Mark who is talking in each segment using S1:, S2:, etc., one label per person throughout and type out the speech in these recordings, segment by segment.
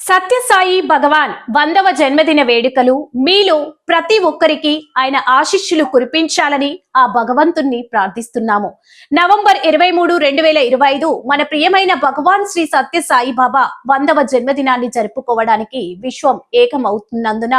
S1: సత్యసాయి భగవాన్ వందవ జన్మదిన వేడుకలు మీలో ప్రతి ఒక్కరికి ఆయన ఆశిష్యులు కురిపించాలని ఆ భగవంతుణ్ణి ప్రార్థిస్తున్నాము. నవంబర్ ఇరవై మూడు రెండు వేల ఇరవై ఐదు మన ప్రియమైన భగవాన్ శ్రీ సత్య బాబా వందవ జన్మదినాన్ని జరుపుకోవడానికి విశ్వం ఏకమవుతున్నందున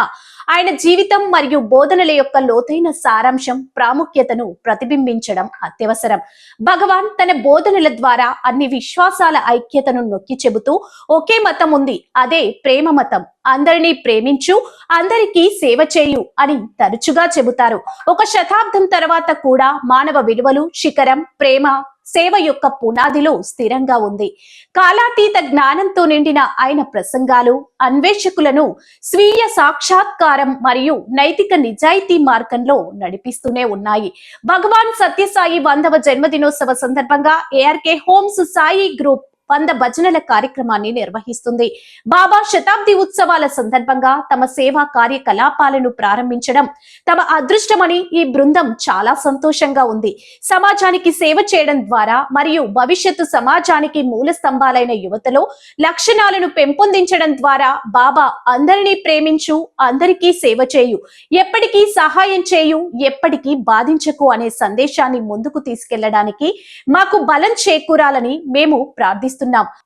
S1: ఆయన జీవితం మరియు బోధనల యొక్క లోతైన సారాంశం ప్రాముఖ్యతను ప్రతిబింబించడం అత్యవసరం. భగవాన్ తన బోధనల ద్వారా అన్ని విశ్వాసాల ఐక్యతను నొక్కి చెబుతూ ఒకే మతం ఉంది అదే ప్రేమ మతం. అందరినీ ప్రేమించు అందరికీ సేవ చేయు. అని తరచుగా చెబుతారు. ఒక శతాబ్దం తర్వాత కూడా మానవ విలువలు శిఖరం ప్రేమ సేవ యొక్క పునాదిలో స్థిరంగా ఉంది. కాలాతీత జ్ఞానంతో నిండిన ఆయన ప్రసంగాలు అన్వేషకులను స్వీయ సాక్షాత్కారం మరియు నైతిక నిజాయితీ మార్గంలో నడిపిస్తూనే ఉన్నాయి. భగవాన్ సత్యసాయి వందవ జన్మదినోత్సవ సందర్భంగా ఏఆర్కే హోమ్స్ సాయి గ్రూప్ వంద భజనల కార్యక్రమాన్ని నిర్వహిస్తుంది. బాబా శతాబ్ది ఉత్సవాల సందర్భంగా తమ సేవా కార్యకలాపాలను ప్రారంభించడం తమ అదృష్టమని ఈ బృందం చాలా సంతోషంగా ఉంది. సమాజానికి సేవ చేయడం ద్వారా మరియు భవిష్యత్తు సమాజానికి మూల స్తంభాలైన యువతలో లక్షణాలను పెంపొందించడం ద్వారా బాబా అందరినీ ప్రేమించు అందరికీ సేవ చేయు ఎప్పటికీ సహాయం చేయు ఎప్పటికీ బాధించకు అనే సందేశాన్ని ముందుకు తీసుకెళ్ళడానికి మాకు బలం చేకూరాలని మేము ప్రార్థిస్తున్నాం.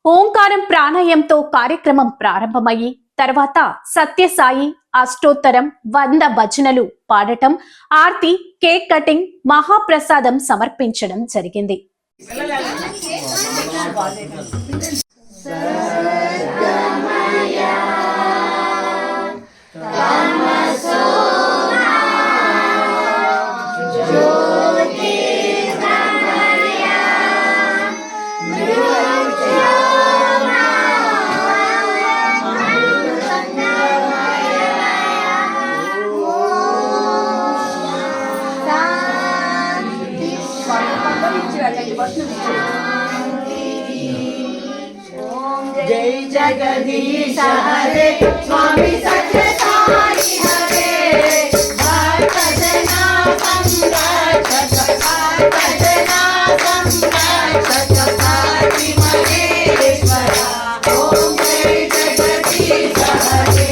S1: ఓంకారం ప్రాణాయంతో కార్యక్రమం ప్రారంభమయ్యి తర్వాత సత్యసాయి అష్టోత్తరం వంద భజనలు పాడటం ఆర్తి కేక్ కటింగ్ మహాప్రసాదం సమర్పించడం జరిగింది.
S2: जय जगदीश हरे स्वामी सत्य साई हरे। भक्त जना संरक्षक भक्त जना संरक्षक पार्वती महेश्वरा। ओम जय जगदीश हरे।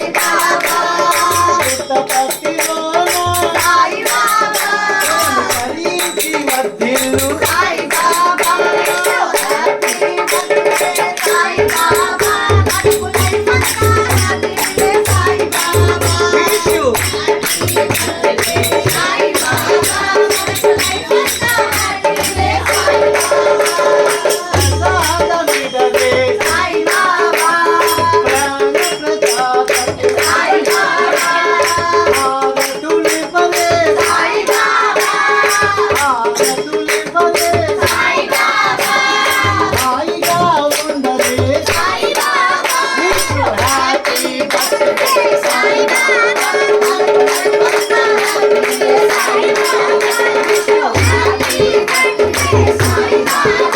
S3: Bye.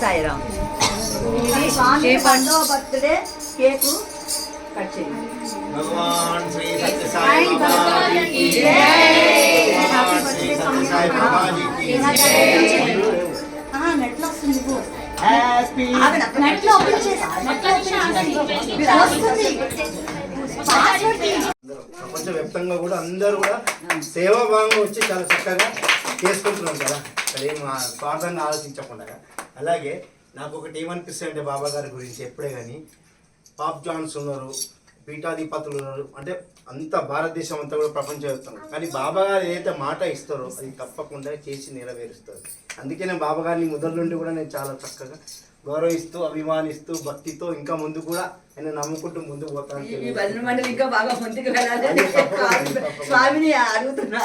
S3: సాయిరామ్ ఇది
S2: బర్త్డే కేకు
S3: కట్ చేయండి
S4: భగవాన్ శ్రీ సత్య సాయి సాయి
S2: వస్తుంది పో.
S4: హ్యాపీ
S2: ఓపెన్ చేసి వస్తుంది. పాస్వర్డ్.
S4: ప్రపంచ వ్యాప్తంగా కూడా అందరూ కూడా సేవాభావంగా వచ్చి చాలా చక్కగా చేసుకుంటున్నారు కదా. ఏం ఆ స్వార్థంగా ఆలోచించకుండా. అలాగే నాకు ఒకటి ఏమనిపిస్తుంది అంటే బాబా గారి గురించి ఎప్పుడే కానీ పాప్ జాన్స్ ఉన్నారు పీఠాధిపతులు ఉన్నారు అంటే అంత భారతదేశం అంతా కూడా ప్రపంచం ప్రపంచవ్యాప్తంగా కానీ బాబా గారు ఏదైతే మాట ఇస్తారో అది తప్పకుండా చేసి నెరవేరుస్తారు. అందుకే నేను బాబా గారిని నుండి కూడా నేను చాలా చక్కగా గౌరవిస్తూ అభిమానిస్తూ భక్తితో ఇంకా ముందు కూడా ఆయన నమ్ముకుంటూ ముందుకు పోతాను
S3: ఈ భజన మండలి ఇంకా బాగా ముందుకు స్వామిని అడుగుతున్నా.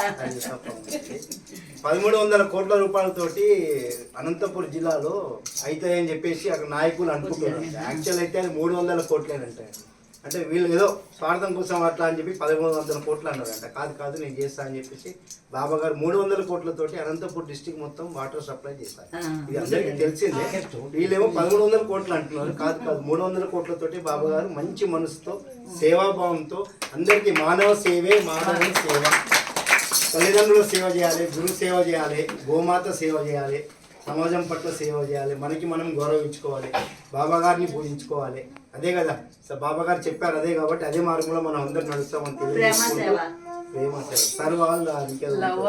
S4: పదమూడు వందల కోట్ల రూపాయలతోటి అనంతపురం జిల్లాలో అవుతాయని చెప్పేసి అక్కడ నాయకులు అనుకుంటున్నారు. యాక్చువల్ అయితే అది మూడు వందల కోట్లేనంట. అంటే వీళ్ళు ఏదో స్వార్థం కోసం అట్లా అని చెప్పి పదమూడు వందల కోట్లు అన్నారంట. కాదు కాదు నేను చేస్తా అని చెప్పేసి బాబా గారు మూడు వందల కోట్లతోటి అనంతపూర్ డిస్టిక్ మొత్తం వాటర్ సప్లై చేస్తారు ఇది అందరికీ తెలిసిందే. వీళ్ళేమో పదమూడు వందల కోట్లు అంటున్నారు. కాదు కాదు మూడు వందల కోట్లతోటి బాబా గారు మంచి మనసుతో సేవాభావంతో అందరికీ మానవ సేవే మానవ సేవ. తల్లిదండ్రుల సేవ చేయాలి గురు సేవ చేయాలి గోమాత సేవ చేయాలి. సమాజం పట్ల సేవ చేయాలి. మనకి మనం గౌరవించుకోవాలి. బాబా గారిని పూజించుకోవాలి. అదే కదా. సో బాబా గారు చెప్పారు అదే కాబట్టి అదే మార్గంలో మనం అందరు నడుస్తామని
S3: సేవ.
S4: ప్రేమ సేవ. సర్వాలు
S3: లవ్